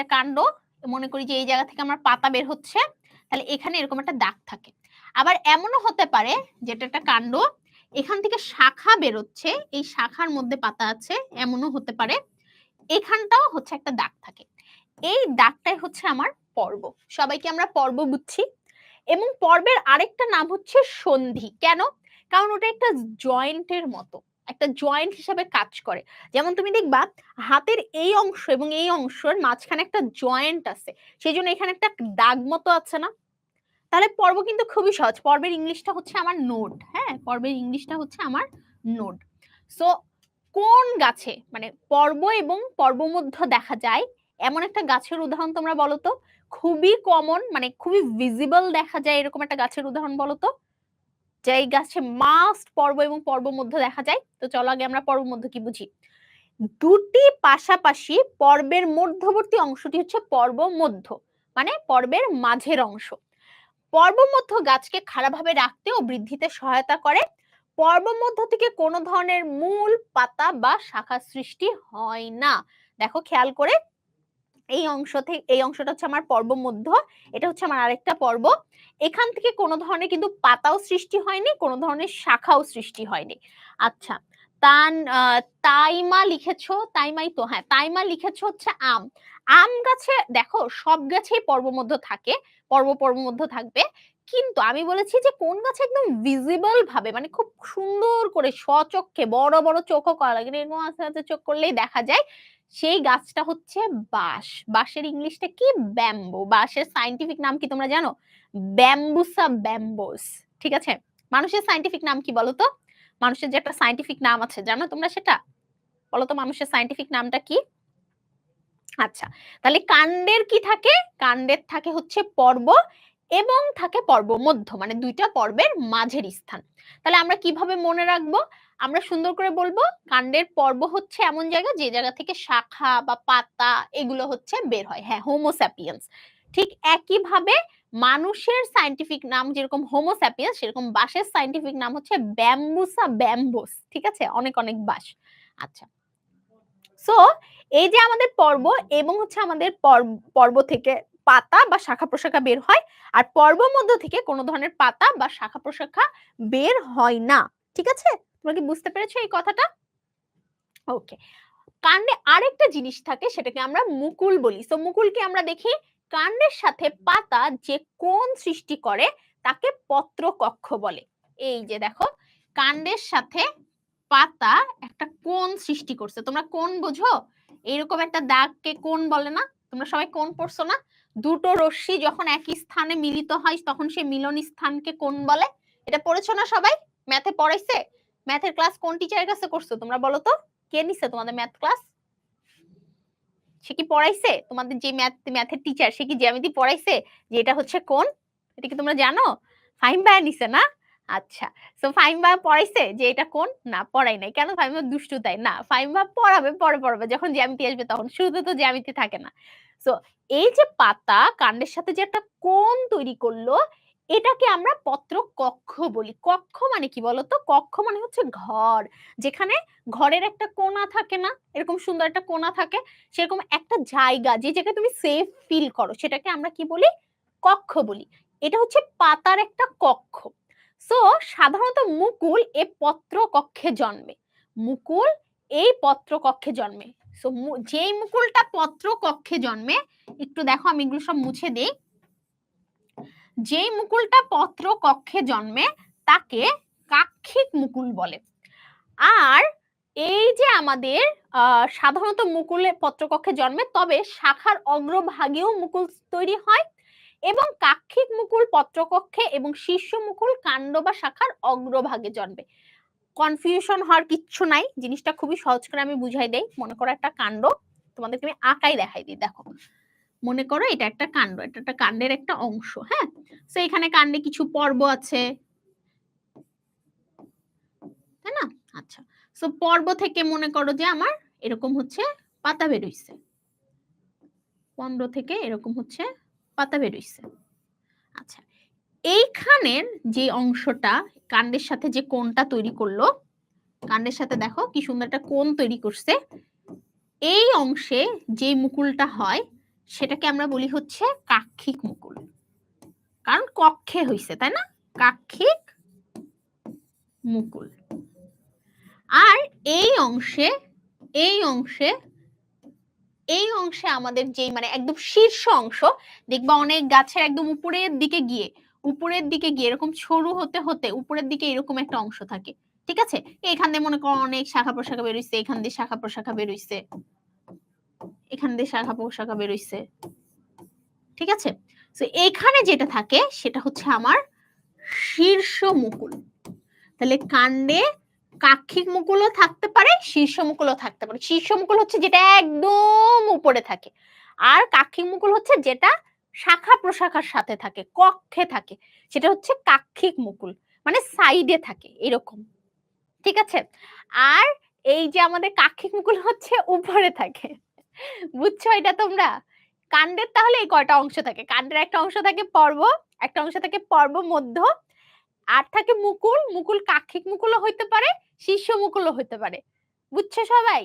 একটা কাণ্ড, মনে করি যে এই জায়গা থেকে আমার পাতা বের হচ্ছে, তাহলে এখানে এরকম একটা দাগ থাকে। আবার এমনও হতে পারে যেটা একটা কাণ্ড, এখান থেকে শাখা বেরোচ্ছে, এই শাখার মধ্যে পাতা আছে, এমনও হতে পারে, এখানটাও হচ্ছে একটা দাগ থাকে। এই দাগটাই হচ্ছে আমার পর্ব। সবাইকে আমরা পর্ব বুঝছি। এবং পর্বের আরেকটা নাম হচ্ছে সন্ধি। কেন? কারণ ওটা একটা জয়েন্টের মতো। একটা জয়েন্ট হিসাবে কাজ করে। যেমন তুমি দেখবা, হাতের এই অংশ এবং এই অংশের মাঝখানে একটা জয়েন্ট আছে সেই জন্য এখানে একটা দাগ মতো আছে না? তাহলে পর্ব কিন্তু খুবই সহজ। পর্বের ইংলিশটা হচ্ছে আমার নোড হ্যাঁ? পর্বের ইংলিশটা হচ্ছে আমার নোড। সো কোন গাছে মানে পর্ব এবং পর্বমধ্য দেখা যায়, এমন একটা গাছের উদাহরণ তোমরা বলো তো? খুবই কমন মানে খুবই ভিজিবল দেখা যায় এরকম একটা গাছের উদাহরণ বলো তো? যে এই গাছে মাস্ট পর্ব এবং পর্ব মধ্য দেখা যায়, তো চলো আগে আমরা পর্ব মধ্য কি বুঝি? দুটি পাশাপাশি পর্বের মধ্যবর্তী অংশটি হচ্ছে পর্ব মধ্য মানে পর্বের মাঝের অংশ। পর্ব মধ্য গাছকে খারাপভাবে রাখতে ও বৃদ্ধিতে সহায়তা করে। পর্ব মধ্য থেকে কোনো ধরনের মূল পাতা বা শাখা সৃষ্টি হয় না। দেখো, খেয়াল করে এই অংশ থেকে এই অংশটা হচ্ছে আমার পর্ব মধ্য, এটা হচ্ছে আমার আরেকটা পর্ব। এখান থেকে কোনো ধরনের কিন্তু পাতাও সৃষ্টি হয়নি, কোনো ধরনের শাখাও সৃষ্টি হয়নি। আচ্ছা তান তাইমা লিখেছো, তাইমাই তো হ্যাঁ তাইমা লিখেছো হচ্ছে আম। আম গাছে, দেখো, সব গাছেই পর্ব মধ্য থাকে, পর্ব পর্ব মধ্য থাকবে। কিন্তু আমি বলেছি যে কোন গাছে একদম ভিজিবল ভাবে মানে খুব সুন্দর করে স্বচক্ষে, বড় বড় চোখও করা লাগে এরকম আস্তে আস্তে চোখ করলেই দেখা যায় সেই গাছটা হচ্ছে বাঁশ। বাঁশের ইংলিশটা কি? ব্যাম্বো। বাঁশের সাইন্টিফিক নাম কি তোমরা জানো? Bambusa bambos. ঠিক আছে? মানুষের সাইন্টিফিক নাম কি বলো তো মানুষের যে একটা সাইন্টিফিক নাম আছে, জানো তোমরা সেটা? বলো তো মানুষের সাইন্টিফিক নামটা কি? আচ্ছা তাহলে কাণ্ডের কি থাকে? কাণ্ডের থাকে হচ্ছে পর্ব এবং থাকে পর্ব মধ্য মানে দুইটা পর্বের মাঝের স্থান। তাহলে আমরা কীভাবে মনে রাখব? আমরা সুন্দর করে বলব, কাণ্ডের পর্ব হচ্ছে এমন জায়গা যে জায়গা থেকে শাখা বা পাতা এগুলো হচ্ছে বের হয়। হ্যাঁ হোমোস্যাপিয়েন্স ঠিক একইভাবে মানুষের সাইন্টিফিক নাম যেরকম হোমোস্যাপিয়েন্স সেরকম বাঁশের সাইন্টিফিক নাম হচ্ছে ব্যাম্বুসা ব্যাম্বোস ঠিক আছে? অনেক অনেক বাঁশ। আচ্ছা। সো এই যে আমাদের পর্ব এবং হচ্ছে আমাদের পর্ব থেকে পাতা বা শাখা প্রশাখা বের হয় আর পর্ব মধ্য থেকে কোনো ধরনের পাতা বা শাখা প্রশাখা বের হয় না। ঠিক আছে? তোমরা কি বুঝতে পেরেছ এই কথাটা? ওকে। কাণ্ডে আরেকটা জিনিস থাকে, সেটাকে আমরা মুকুল বলি। তো মুকুলকে আমরা দেখি কাণ্ডের সাথে পাতা যে কোন সৃষ্টি করে তাকে পত্রকক্ষ বলে। এই যে দেখো, কাণ্ডের সাথে পাতা একটা কোন সৃষ্টি করছে। তোমরা কোন বোঝো? এইরকম একটা দাগকে কোন বলে না? তোমরা সবাই কোন পড়ছো না? দুটো রশ্মি যখন একই স্থানে মিলিত হয়, তখন সে মিলন স্থানকে কোন বলে? এটা পড়েছো না সবাই? ম্যাথে পড়াইছে? ম্যাথের ক্লাস কোন টিচারের কাছে করছ? তোমরা বলো তো। কে নিছে তোমাদের ম্যাথ ক্লাস সে কি পড়াইছে? তোমাদের যে ম্যাথ ম্যাথের টিচার সে কি জ্যামিতি পড়াইছে? যে এটা হচ্ছে কোন? এটা কি তোমরা জানো? ফাইম বায়া নিছে না? আচ্ছা সো ফাইম বা পড়াইছে যে এটা কোন? না পড়াই নাই। কেন ফাইম বা দুষ্টু তাই? না ফাইম বা পড়াবে, পরে পড়াবে। যখন জ্যামিতি আসবে তখন। শুরুতে তো জ্যামিতি থাকে না। সো এই যে পাতা কাণ্ডের সাথে যে একটা কোন তৈরি করল, এটাকে আমরা পত্র কক্ষ বলি। কক্ষ মানে কি বলতো? কক্ষ মানে হচ্ছে ঘর, যেখানে ঘরের একটা কোনা থাকে না? এরকম সুন্দর একটা কোনা থাকে। সেরকম একটা জায়গা, যে জায়গায় তুমি সেফ ফিল করো, সেটাকে আমরা কি বলি? কক্ষ বলি। এটা হচ্ছে পাতার একটা কক্ষ। সো সাধারণত মুকুল এ পত্র কক্ষে জন্মে। মুকুল এই পত্র কক্ষে জন্মে সো যেই মুকুলটা পত্র কক্ষে জন্মে, একটু দেখো আমি এগুলো সব মুছে দিই। যেই মুকুলটা পত্র কক্ষে জন্মে, তাকে কাক্ষিক মুকুল বলে। আর এই যে আমাদের সাধারণত মুকুলে পত্রকক্ষে জন্মে, তবে শাখার অগ্রভাগেও মুকুল তৈরি হয়। এবং কাক্ষিক মুকুল পত্রকক্ষে এবং শীর্ষ মুকুল কাণ্ড বা শাখার অগ্রভাগে জন্মে। কনফিউশন হওয়ার কিচ্ছু নাই, জিনিসটা খুবই সহজ করে আমি বুঝাই দেই। মনে করো একটা কাণ্ড, তোমাদেরকে আমি আঁকাই দেখাই দিই, দেখো। মনে করো এটা একটা কাণ্ড, এটা একটা কাণ্ডের একটা অংশ হ্যাঁ? তো এখানে কাণ্ডে কিছু পর্ব আছে। তাই না? আচ্ছা। সো পর্ব থেকে মনে করো যে আমার এরকম হচ্ছে পাতা বেরোইছে। পনেরো থেকে এরকম হচ্ছে পাতা বেরোইছে আচ্ছা এইখানের যে অংশটা, কাণ্ডের সাথে যে কোনটা তৈরি করল, কাণ্ডের সাথে দেখো কি সুন্দর একটা কোন তৈরি করছে, এই অংশে যে মুকুলটা হয়, সেটাকে আমরা বলি হচ্ছে কাক্ষিক মুকুল। কারণ কক্ষে হইছে, তাই না? কাক্ষিক মুকুল। আর এই অংশে এই অংশে এই অংশে আমাদের যে মানে একদম শীর্ষ অংশ, দেখবা অনেক গাছের একদম উপরের দিকে গিয়ে, উপরের দিকে গিয়ে এরকম সরু হতে হতে উপরের দিকে এরকম একটা অংশ থাকে, ঠিক আছে? এখান দিয়ে মনে করো অনেক শাখা প্রশাখা বেরোইছে এখান দিয়ে শাখা প্রশাখা বেরোইছে এখান দিয়ে শাখা প্রশাখা বেরোইছে ঠিক আছে? তো এইখানে যেটা থাকে সেটা হচ্ছে আমার শীর্ষ মুকুল, তাহলে কাণ্ডে কাক্ষিক মুকুলও থাকতে পারে, শীর্ষ মুকুলও থাকতে পারে। শীর্ষ মুকুল হচ্ছে যেটা একদম উপরে থাকে। আর কাক্ষিক মুকুল হচ্ছে যেটা শাখা প্রশাখার সাথে থাকে, কক্ষে থাকে। সেটা হচ্ছে কাক্ষিক মুকুল মানে সাইডে থাকে এরকম। ঠিক আছে? আর এই যে আমাদের কাক্ষিক মুকুল হচ্ছে উপরে থাকে। বুঝছ এটা তোমরা? কাণ্ডের তাহলে এই কয়টা অংশ থাকে? কাণ্ডের একটা অংশ থাকে পর্ব, একটা অংশ থাকে পর্ব মধ্য, আর থাকে মুকুল। মুকুল কাক্ষিক মুকুলও হইতে পারে শীর্ষ মুকুলও হতে পারে। বুঝছ সবাই?